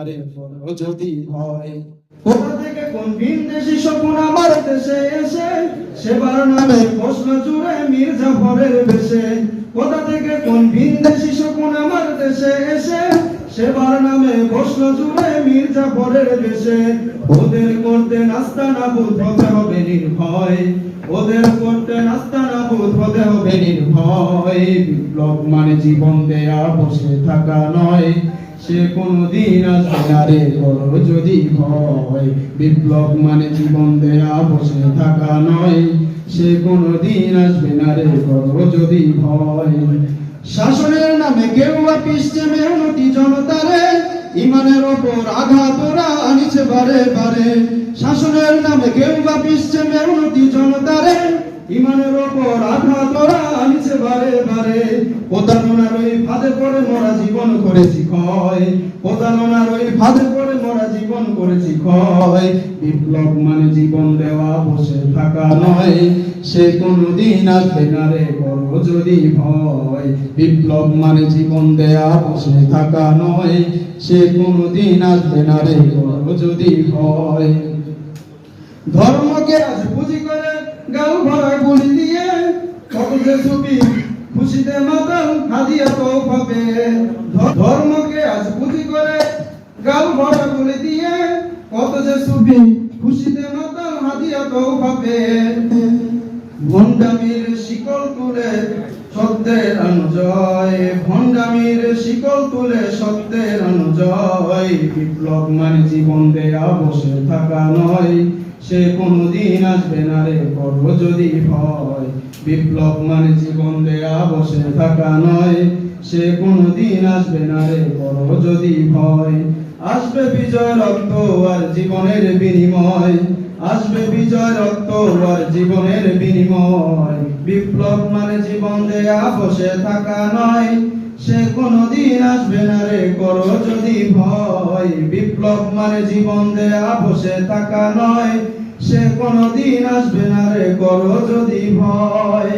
আরে বড় যদি হয়। কোথা থেকে কোন ভিন দেশি স্বপ্ন আমার দেশে এসে, সেবার নামে প্রশ্ন জুড়ে মীর জাফরের বেশে। কোথা থেকে কোন ভিন দেশি স্বপ্ন আমার দেশে এসে, সেবার নামে প্রশ্ন জুড়ে মীর জাফরের বেশে। ওদের করতে নাস্তা নাবুদ হতে হবে নির্ভয়। ওদের করতে নাস্তা না নাবুদ হতে হবে নির্ভয়। বিপ্লব মানে জীবন দেয়া, বসে থাকা নয়। সে কোনদিন আসবে না রে বড় যদি ভয়। বিপ্লব মানে জীবন দেয়া, বসে থাকা নয়। সে কোনদিন আসবে না রে বড় যদি ভয়। শাসনের নামে বা পিসছে মেহনতি জনতারে ইমানের ওপর আঘাত ওরা আনিছে বারে বারে। শাসনের নামে বা পিসছে মেহনতি জনতারে ইমানের ওপর আঘাত ওরা আনিছে বারে বারে। বিপ্লব মানে জীবন দেওয়া, বসে থাকা নয়। সে কোনদিন আসবে না রে যদি ভয়। বিপ্লব মানে জীবন দেয়া, বসে থাকা নয়। সে কোনদিন আসবে না রে বড় যদি ভয়। ধর্মকে আজ পুঁজি করে গাল ভরা গুলি দিয়ে, কত যে খুশিতে মাতাল হাদিয়া তো পাবে ধর্মকে আজ পুঁজি করে গাল ভরা গুলি দিয়ে কত যে ছবি খুশিতে মাতাল হাদিয়া তো পাবে ভণ্ডামির শিকল তুলে সত্যের অনুজয়। ভণ্ডামির শিকল তুলে সত্যের অনুজয়। বিপ্লব মানে জীবন দেয়া, বসে থাকা নয়। সে কোনদিন আসবে না রে করব যদি ভয়। বিপ্লব মানে জীবন দেয়া, বসে থাকা নয়। সে কোনদিন আসবে না রে করব যদি ভয়। আসবে বিজয় রক্ত আর জীবনের বিনিময়। আসবে বিজয় রক্ত আর জীবনের বিনিময়। বিপ্লব মানে জীবন দেয়া, বসে থাকা নয়। সে কোনদিন আসবে না রে করো যদি ভয়। মানে জীবন দেয়া বসে থাকা নয়। সে কোনদিন আসবে না রে করো যদি ভয়।